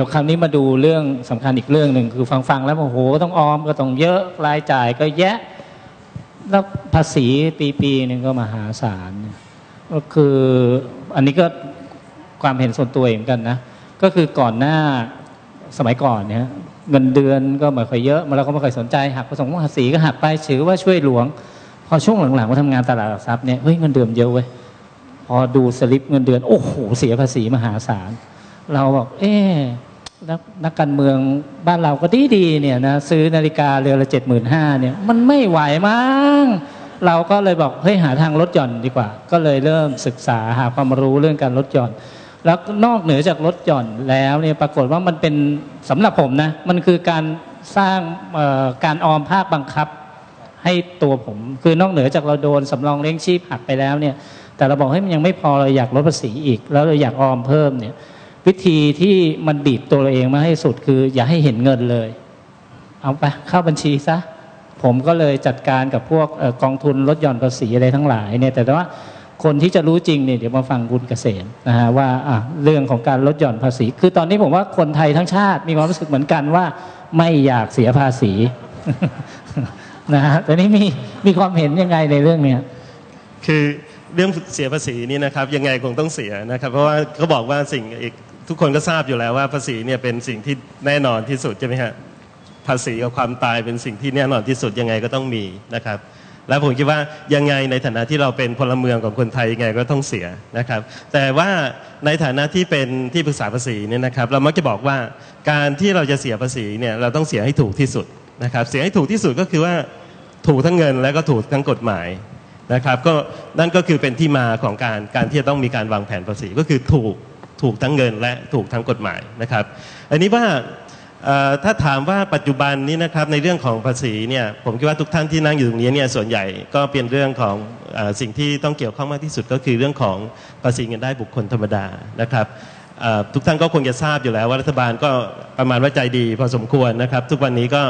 เดี๋ยวคราวนี้มาดูเรื่องสำคัญอีกเรื่องหนึ่งคือฟังฟังๆแล้วโอ้โหต้องออมก็ต้องเยอะรายจ่ายก็แยะ แล้วภาษีปีปีๆหนึ่งก็มหาศาลก็คืออันนี้ก็ความเห็นส่วนตัวเหมือนกันนะ ก็คือก่อนหน้าสมัยก่อนเนี่ยเงินเดือนก็ไม่ค่อยเยอะมาเราก็ไม่ค่อยสนใจหักผสมภาษีก็หักไปถือว่าช่วยหลวง พอช่วงหลังๆมาทำงานตลาดหลักทรัพย์เนี่ยเฮ้ยเงินเดือนเยอะเว้ยพอดูสลิปเงินเดือน โอ้โหเสียภาษีมหาศาล เราบอกเอ๊ นักนักการเมืองบ้านเราก็ดีดีๆเนี่ยนะซื้อนาฬิกาเรือนละเจ็ดหมื่นห้าเนี่ยมันไม่ไหวมั้งเราก็เลยบอกเฮ้ยหาทางลดหย่อนดีกว่า ก็เลยเริ่มศึกษาหาความรู้เรื่องการลดหย่อน แล้วนอกเหนือจากลดหย่อนแล้วเนี่ยปรากฏว่ามันเป็นสำหรับผมนะมันคือการสร้างการออมภาคบังคับให้ตัวผม คือนอกเหนือจากเราโดนสำรองเลี้ยงชีพหักไปแล้วเนี่ยแต่เราบอกให้มันยังไม่พอเราอยากลดภาษีอีก แล้วเราอยากออมเพิ่มเนี่ย วิธีที่มันบีบตัวเราเองมาให้สุดคือ อย่าให้เห็นเงินเลย เอาไปเข้าบัญชีซะผมก็เลยจัดการกับพวกกองทุนลดหย่อนภาษีอะไรทั้งหลายเนี่ยแต่ว่าคนที่จะรู้จริงเนี่ยเดี๋ยวมาฟังคุณเกษมนะฮะว่าเรื่องของการลดหย่อนภาษี คือตอนนี้ผมว่าคนไทยทั้งชาติมีความรู้สึกเหมือนกันว่า ไม่อยากเสียภาษีนะฮะแต่นี้มีมีความเห็นยังไงในเรื่องเนี้ยคือเรื่องเสียภาษีนี่นะครับยังไงคงต้องเสียนะครับ เพราะว่าเขาบอกว่าสิ่งอีก ทุกคนก็ทราบอยู่แล้วว่าภาษีเนี่ยเป็นสิ่งที่แน่นอนที่สุดใช่ไหมฮะภาษีกับความตายเป็นสิ่งที่แน่นอนที่สุดยังไงก็ต้องมีนะครับ แล้วผมคิดว่ายังไงในฐานะที่เราเป็นพลเมืองของคนไทยยังไงก็ต้องเสียนะครับ แต่ว่าในฐานะที่เป็นที่ปรึกษาภาษีเนี่ยนะครับ เรามักจะบอกว่าการที่เราจะเสียภาษีเนี่ยเราต้องเสียให้ถูกที่สุดนะครับ เสียให้ถูกที่สุดก็คือว่าถูกทั้งเงินและก็ถูกทั้งกฎหมายนะครับ ก็นั่นก็คือเป็นที่มาของการการที่จะต้องมีการวางแผนภาษีก็คือถูก ถูกทั้งเงินและถูกทั้งกฎหมายนะครับ อันนี้ว่าถ้าถามว่าปัจจุบันนี้นะครับในเรื่องของภาษีเนี่ยผมคิดว่าทุกท่านที่นั่งอยู่ตรงนี้เนี่ยส่วนใหญ่ก็เป็นเรื่องของอสิ่งที่ต้องเกี่ยวข้องมากที่สุดก็คือเรื่องของภาษีเงินได้บุคคลธรรมดานะครับทุกท่านก็คงจะทราบอยู่แล้วว่ารัฐบาลก็ประมาณว่าใจดีพอสมควรนะครับ ทุกวันนี้ก็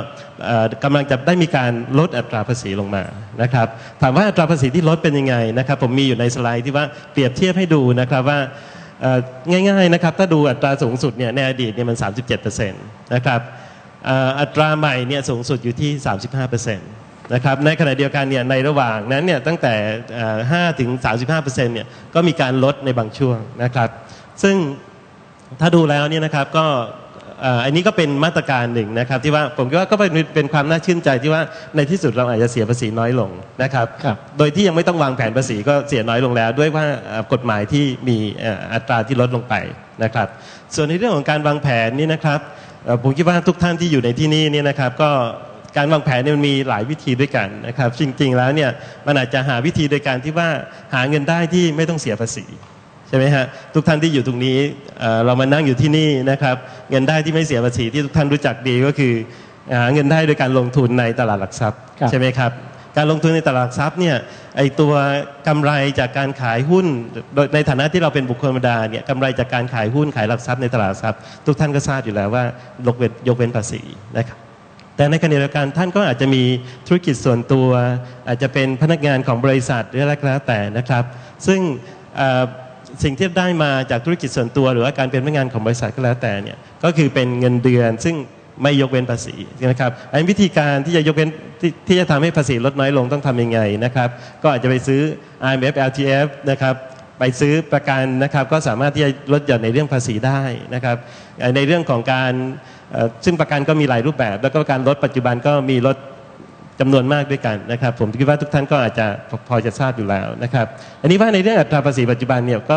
เอ่อกำลังจะได้มีการลดอัตราภาษีลงมานะครับ ถามว่าอัตราภาษีที่ลดเป็นยังไงนะครับ ผมมีอยู่ในสไลด์ที่ว่าเปรียบเทียบให้ดูนะครับว่า ง่ายๆนะครับถ้าดูอัตราสูงสุดเนี่ยในอดีตเนี่ยมัน 37%นะครับอัตราใหม่เนี่ยสูงสุดอยู่ที่ 35%นะครับในขณะเดียวกันเนี่ยในระหว่างนั้นเนี่ยตั้งแต่5ถึง35%เนี่ยก็มีการลดในบางช่วงนะครับ ซึ่งถ้าดูแล้วเนี่ยนะครับก็ อ่ออันนี้ก็เป็นมาตรการหนึ่งนะครับ ที่ว่าผมคิดว่าก็เป็นเป็นความน่าชื่นใจที่ว่าในที่สุดเราอาจจะเสียภาษีน้อยลงนะครับครับโดยที่ยังไม่ต้องวางแผนภาษีก็เสียน้อยลงแล้ว ด้วยว่าเอ่อกฎหมายที่มีเอ่ออัตราที่ลดลงไปนะครับ ส่วนในเรื่องของการวางแผนนี่นะครับเอ่อผมคิดว่าทุกท่านที่อยู่ในที่นี่เนี่ยนะครับ ก็การวางแผนเนี่ยมันมีหลายวิธีด้วยกันนะครับ จริงๆแล้วเนี่ยมันอาจจะหาวิธีโดยการที่ว่าหาเงินได้ที่ไม่ต้องเสียภาษี ใช่ไหมฮะทุกท่านที่อยู่ตรงนี้เอ่อเรามานั่งอยู่ที่นี่นะครับเงินได้ที่ไม่เสียภาษีที่ทุกท่านรู้จักดีก็คือหาเงินได้โดยการลงทุนในตลาดหลักทรัพย์ครับใช่ไหมครับการลงทุนในตลาดหลักทรัพย์เนี่ยไอตัวกำไรจากการขายหุ้นโดยในฐานะที่เราเป็นบุคคลธรรมดาเนี่ยกำไรจากการขายหุ้นขายหลักทรัพย์ในตลาดหลักทรัพย์ ทุกท่านก็ทราบอยู่แล้วว่ายกเว้นยกเว้นภาษีนะครับแต่ในขณะเดียวกันท่านก็อาจจะมีธุรกิจส่วนตัว อาจจะเป็นพนักงานของบริษัทหรืออะไรก็แล้วแต่นะครับ ซึ่งเอ่อ สิ่งที่ได้มาจากธุรกิจส่วนตัว หรือว่าการเป็นพนักงานของบริษัทก็แล้วแต่เนี่ยก็คือเป็นเงินเดือน ซึ่งไม่ยกเว้นภาษีนะครับอันวิธีการที่จะยกเว้นที่ที่จะทำให้ภาษีลดน้อยลงต้องทำยังไงนะครับ ก็อาจจะไปซื้อ IMF LTF นะครับไปซื้อประกันนะครับก็สามารถที่จะลดหย่อนในเรื่องภาษีได้นะครับในเรื่องของการซึ่งประกันก็มีหลายรูปแบบ แล้วก็การลดปัจจุบันก็มีลด จำนวนมากด้วยกันนะครับ ผมคิดว่าทุกท่านก็อาจจะพอจะทราบอยู่แล้วนะครับ อันนี้ว่าในเรื่องอัตราภาษีปัจจุบันเนี่ยก็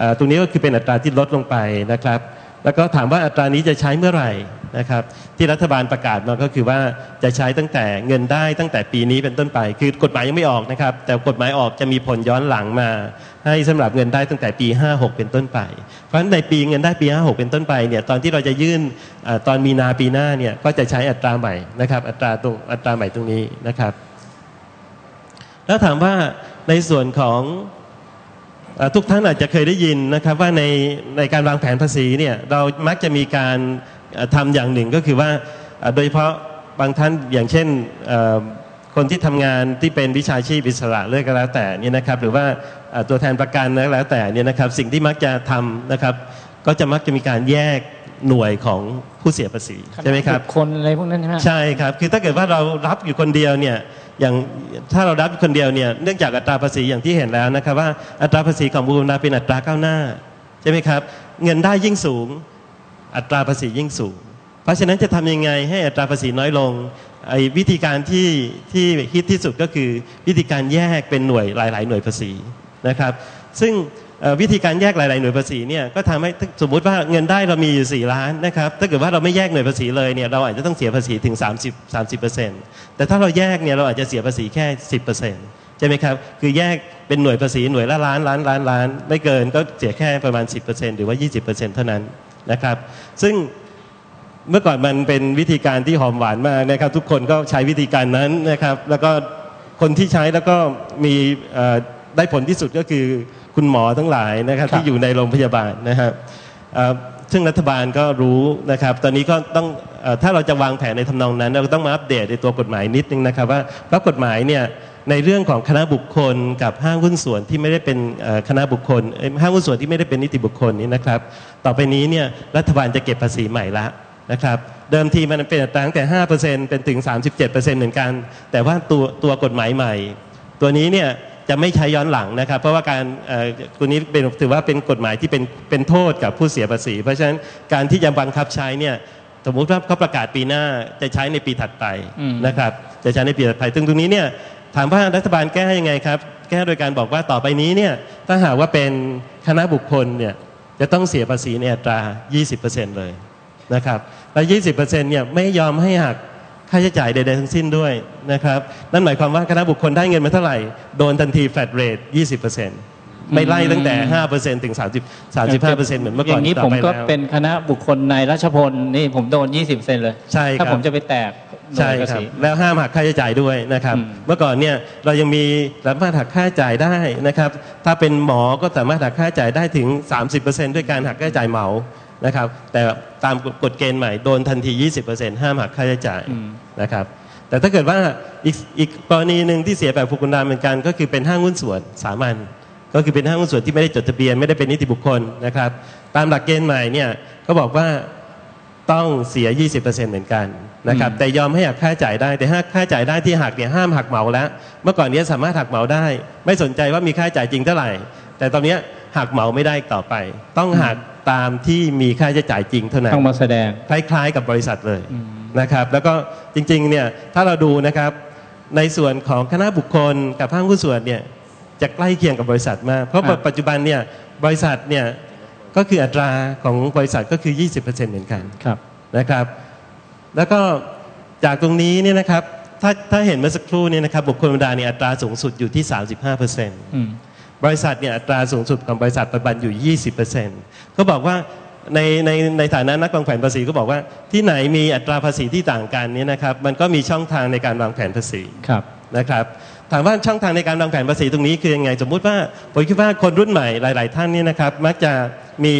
อ่อตรงนี้ก็คือเป็นอัตราที่ลดลงไปนะครับ แล้วก็ถามว่าอัตรานี้จะใช้เมื่อไหร่นะครับ ที่รัฐบาลประกาศมาก็คือว่าจะใช้ตั้งแต่เงินได้ตั้งแต่ปีนี้เป็นต้นไป คือกฎหมายยังไม่ออกนะครับ แต่กฎหมายออกจะมีผลย้อนหลังมา ให้สำหรับเงินได้ตั้งแต่ปี 56 เป็นต้นไป เพราะฉะนั้นในปีเงินได้ปี 56 เป็นต้นไปเนี่ยตอนที่เราจะยื่นอตอนมีนาปีหน้าเนี่ยก็จะใช้อัตราใหม่นะครับอัตราตรงอัตราใหม่ตรงนี้นะครับ แล้วถามว่าในส่วนของ ทุกท่านอาจจะเคยได้ยินนะครับว่าในในการวางแผนภาษีเนี่ยเรามักจะมีการทำอทำอย่างหนึ่งก็คือว่าโดยเฉพาะบางท่านอย่างเช่นคนที่ทำงานที่เป็นวิชาชีพอิสระเลือกก็แล้วแต่เนี่ยนะครับหรือว่าตัวแทนประกันก็แล้วแต่เนี่ยนะครับสิ่งที่มักจะทำนะครับก็จะมักจะมีการแยก หน่วยของผู้เสียภาษีใช่ไหมครับคนอะไรพวกนั้นใช่ไหมใช่ครับ คือถ้าเกิดว่าเรารับอยู่คนเดียวเนี่ยอย่างถ้าเรารับอยู่คนเดียวเนี่ยเนื่องจากอัตราภาษีอย่างที่เห็นแล้วนะครับว่าอัตราภาษีของบูรณาเป็นอัตราก้าวหน้าใช่ไหมครับ เงินได้ยิ่งสูง อัตราภาษียิ่งสูง เพราะฉะนั้นจะทำยังไงให้อัตราภาษีน้อยลงไอ้วิธีการที่ที่ฮิตที่สุดก็คือวิธีการแยกเป็นหน่วยหลาย ๆ หน่วยภาษีนะครับ ซึ่งวิธีการแยกหลาย ๆ หน่วยภาษีเนี่ยก็ทำให้สมมุติว่าเงินได้เรามีอยู่ 4 ล้านนะครับถ้าเกิดว่าเราไม่แยกหน่วยภาษีเลยเนี่ยเราอาจจะต้องเสียภาษีถึง 30 30 แต่ถ้าเราแยกเนี่ยเราอาจจะเสียภาษีแค่ 10 ใช่ไหมครับ คือแยกเป็นหน่วยภาษีหน่วยละล้านล้านล้านล้านไม่เกินก็เสียแค่ประมาณ 10%หรือว่า 20%เท่านั้นนะครับ ซึ่งเมื่อก่อนมันเป็นวิธีการที่หอมหวานมากนะครับทุกคนก็ใช้วิธีการนั้นนะครับแล้วก็คนที่ใช้แล้วก็มีได้ผลที่สุดก็คือ คุณหมอทั้งหลายนะครับครับที่อยู่ในโรงพยาบาลนะครับเอ่อซึ่งรัฐบาลก็รู้นะครับ ตอนนี้ก็ต้องเอ่อถ้าเราจะวางแผนในทำนองนั้น เราก็ต้องมาอัปเดตในตัวกฎหมายนิดนึงนะครับว่าเพราะกฎหมายเนี่ยในเรื่องของคณะบุคคลกับห้างหุ้นส่วนที่ไม่ได้เป็นเอ่อคณะบุคคลเอ้ยห้างหุ้นส่วนที่ไม่ได้เป็นนิติบุคคลนี้นะครับ ต่อไปนี้เนี่ยรัฐบาลจะเก็บภาษีใหม่ละนะครับเดิมทีมันเป็นอัตราตั้งแต่ 5%เป็นถึง 37%เหมือนกัน แต่ว่าตัวตัวกฎหมายใหม่ ตัวนี้เนี่ย จะไม่ใช้ย้อนหลังนะครับ เพราะว่าการเอ่อตัวนี้เป็นถือว่าเป็นกฎหมายที่เป็นเป็นโทษกับผู้เสียภาษี เพราะฉะนั้นการที่จะบังคับใช้เนี่ยสมมุติว่าเขาประกาศปีหน้าจะใช้ในปีถัดไปอืมนะครับจะใช้ในปีถัดไปซึ่งตรงนี้เนี่ยถามว่ารัฐบาลแก้ยังไงครับ แก้โดยการบอกว่าต่อไปนี้เนี่ยถ้าหากว่าเป็นคณะบุคคลเนี่ยจะต้องเสียภาษีในอัตรา 20%เลยนะครับ แล้ว20%เนี่ยไม่ยอมให้หัก ค่าใช้จ่ายใดๆทั้งสิ้นด้วยนะครับนั่นหมายความว่าคณะบุคคลได้เงินมาเท่าไหร่ โดนทันที flat rate 20%ไม่ไล่ตั้งแต่ 5%ถึง 30 35%เหมือนเมื่อก่อนอย่างนี้ต่ผมไปก็แล้วเป็นคณะบุคคลในรัชพลนี่ผมโดน 20เซนเลยใช่ครับถ้าผมจะไปแตกหน่ใช่วยภาครับษีแล้วห้ามหักค่าใช้จ่ายด้วยนะครับอืมเมื่อก่อนเนี่ยเรายังมีสามารถหักค่าใช้จ่ายได้นะครับ ถ้าเป็นหมอก็สามารถหักค่าใช้จ่ายได้ถึง 30%ด้วยการหักค่าใช้จ่ายเหมานะครับ แต่ตามกฎเกณฑ์ใหม่โดนทันที 20%ห้ามหักค่าใช้จ่ายอืม นะครับ แต่ถ้าเกิดว่าอีกอีกกรณีหนึ่งที่เสียแบบผูกคุณดามเหมือนกัน ก็คือเป็นห้างหุ้นส่วนสามัญก็คือเป็นห้างหุ้นส่วนที่ไม่ได้จดทะเบียนไม่ได้เป็นนิติบุคคลนะครับ ตามหลักเกณฑ์ใหม่เนี่ยก็บอกว่าต้องเสีย 20%เหมือนกันนะครับแต่ยอมให้หักค่าจ่ายได้แต่ถ้าค่าจ่ายได้ที่หักเนี่ยห้ามหักเหมาแล้ว เมื่อก่อนนี้สามารถหักเหมาได้ ไม่สนใจว่ามีค่าจ่ายจริงเท่าไหร่ แต่ตอนนี้ หักเหมาไม่ได้อีกต่อไป ต้องหักตามที่มีค่าใช้จ่ายจริงเท่านั้นต้องมาแสดงคล้ายๆกับบริษัทเลยอืมนะครับ แล้วก็จริงๆเนี่ยถ้าเราดูนะครับในส่วนของคณะบุคคลกับห้างหุ้นส่วนเนี่ยจะใกล้เคียงกับบริษัทมาก เพราะครับปัจจุบันเนี่ยบริษัทเนี่ยก็คืออัตราของบริษัทก็คือ 20%เหมือนกันครับนะครับ แล้วก็จากตรงนี้เนี่ยนะครับถ้าถ้าเห็นเมื่อสักครู่เนี่ยนะครับบุคคลธรรมดาเนี่ยอัตราสูงสุดอยู่ที่ 35%อืม บริษัทเนี่ยอัตราสูงสุดของบริษัทปัจจุบันอยู่ 20%เขาบอกว่าในในในฐานะนักวางแผนภาษีก็บอกว่าที่ไหนมีอัตราภาษีที่ต่างกันเนี่ยนะครับมันก็มีช่องทางในการวางแผนภาษีครับนะครับถามว่าช่องทางในการวางแผนภาษีตรงนี้คือยังไงสมมุติว่าผมคิดว่าคนรุ่นใหม่หลาย ๆ ท่านเนี่ยนะครับมักจะมี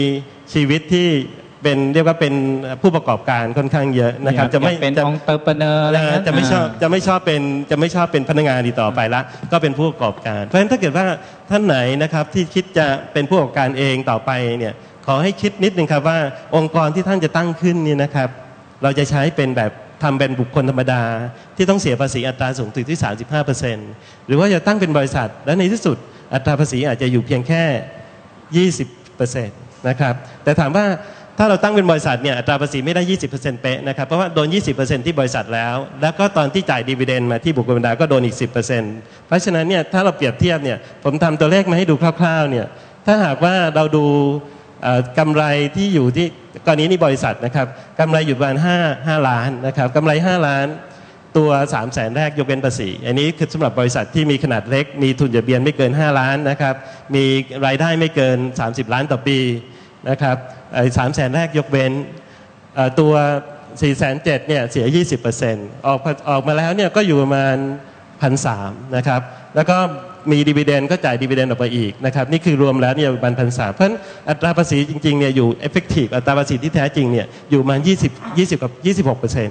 ชีวิตที่ เป็นเรียกว่าเป็นผู้ประกอบการค่อนข้างเยอะนะครับ จะไม่อยากเป็นจะองค์เตอร์เปเนอร์อะไรเงี้ยจะไม่ชอบจะไม่ชอบเป็นจะไม่ชอบเป็นพนักงานอีกต่อไปละ ก็เป็นผู้ประกอบการ เพราะฉะนั้นถ้าเกิดว่าท่านไหนนะครับที่คิดจะเป็นผู้ประกอบการเองต่อไปเนี่ยขอให้คิดนิดนึงครับว่าองค์กรที่ท่านจะตั้งขึ้นเนี่ยนะครับ เราจะใช้เป็นแบบทำเป็นบุคคลธรรมดา ที่ต้องเสียภาษีอัตราสูงสุดที่ 35%หรือว่าจะตั้งเป็นบริษัท และในที่สุดอัตราภาษีอาจจะอยู่เพียงแค่ 20%นะครับแต่ถามว่า ถ้าเราตั้งเป็นบริษัทเนี่ยอัตราภาษีไม่ได้ 20%เป๊ะนะครับ เพราะว่าโดน 20%ที่บริษัทแล้ว แล้วก็ตอนที่จ่ายดีเวเดนมาที่บุคคลธรรมดาก็โดนอีก 10%เพราะฉะนั้นเนี่ยถ้าเราเปรียบเทียบเนี่ยผมทำตัวเลขมาให้ดูคร่าวๆเนี่ยถ้าหากว่าเราดูกำไรที่อยู่ที่กรณีนี้บริษัทนะครับกำไรอยู่ประมาณ5 5ล้านนะครับกำไร 5 ล้านตัว3 0 0แสนแรกยกเว้นภาษี อันนี้คือสำหรับบริษัทที่มีขนาดเล็ก มีทุนหยุดเบียนไม่เกิน 5 ล้านนะครับ มีรายได้ไม่เกิน 30 ล้านต่อปีนะครับ สามแสนแรกยกเว้นตัว4 7 0 0เนี่ยเสีย 20%ออกออกมาแล้วเนี่ยก็อยู่ประมาณพันสนะครับ แล้วก็มีดีเวเดนก็จ่ายดีเวเดนออกไปอีกนะครับ นี่คือรวมแล้วเนี่ยประมาณพันสเพราะอัตราภาษีจริงๆเนี่ยอยู่ effective อัตราภาษีที่แท้จริงเนี่ยอยู่ประมาณ20 20กับ26%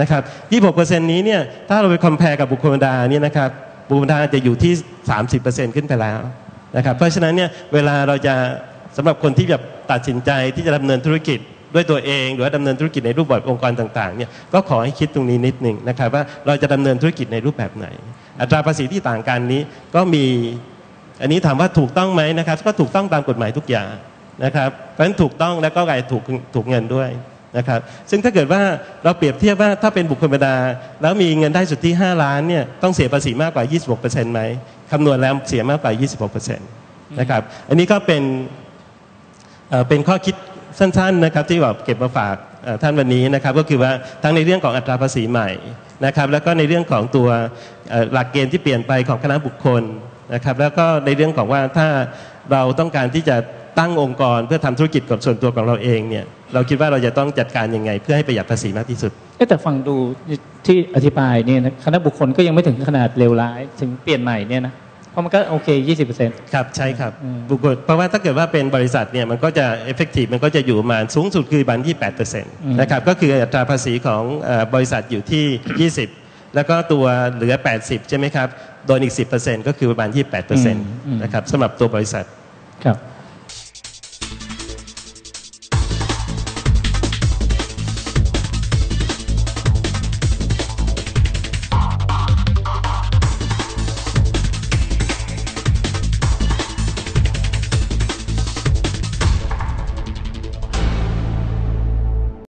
นะครับ26%นี้เนี่ยถ้าเราไป compare กับบุคคลธรรมดาเนี่ยนะครับบุคคลธรรมดาจะอยู่ที่ 30%ขึ้นไปแล้วนะครับเพราะฉะนั้นเนี่ยเวลาเราจะ สำหรับคนที่แบบตัดสินใจที่จะดำเนินธุรกิจด้วยตัวเอง หรือว่าดำเนินธุรกิจในรูปแบบองค์กรต่างๆเนี่ยก็ขอให้คิดตรงนี้นิดหนึ่งนะครับว่าเราจะดำเนินธุรกิจในรูปแบบไหน อัตราภาษีที่ต่างกันนี้ก็มีอันนี้ถามว่าถูกต้องไหมนะครับ ก็ถูกต้องตามกฎหมายทุกอย่างนะครับเพราะฉะนั้นถูกต้องแล้วก็ไงถูกถูกเงินด้วยนะครับซึ่งถ้าเกิดว่าเราเปรียบเทียบว่าถ้าเป็นบุคคลธรรมดา แล้วมีเงินได้สุทธิ 5 ล้านเนี่ยต้องเสียภาษีมากกว่า 26%ไหมคำนวณแล้วเสียมากกว่า 26%นะครับอันนี้ก็เป็น เป็นข้อคิดสั้นๆนะครับที่แบบเก็บมาฝากท่านวันนี้นะครับก็คือว่าทั้งในเรื่องของอัตราภาษีใหม่นะครับแล้วก็ในเรื่องของตัวหลักเกณฑ์ที่เปลี่ยนไปของคณะบุคคลนะครับแล้วก็ในเรื่องของว่าถ้าเราต้องการที่จะตั้งองค์กรเพื่อทำธุรกิจกับส่วนตัวของเราเองเนี่ยเราคิดว่าเราจะต้องจัดการยังไง เพื่อให้ประหยัดภาษีมากที่สุดแต่ฟังดูที่อธิบายเนี่ยนะคณะบุคคลก็ยังไม่ถึงขนาดเลวร้ายถึงเปลี่ยนใหม่เนี่ยนะ เพราะมันก็โอเค 20%ครับ ใช่ครับอืมบุคคลเพราะว่าถ้าเกิดว่าเป็นบริษัทเนี่ยมันก็จะเอฟเฟกตีฟมันก็จะอยู่ประมาณสูงสุดคือบันที่8%นะครับก็คืออัตราภาษีของเอ่อบริษัทอยู่ที่ 20 แล้วก็ตัวเหลือ 80 ใช่ไหมครับ โดนอีก 10%ก็คือประมาณ28%นะครับสำหรับตัวบริษัทครับ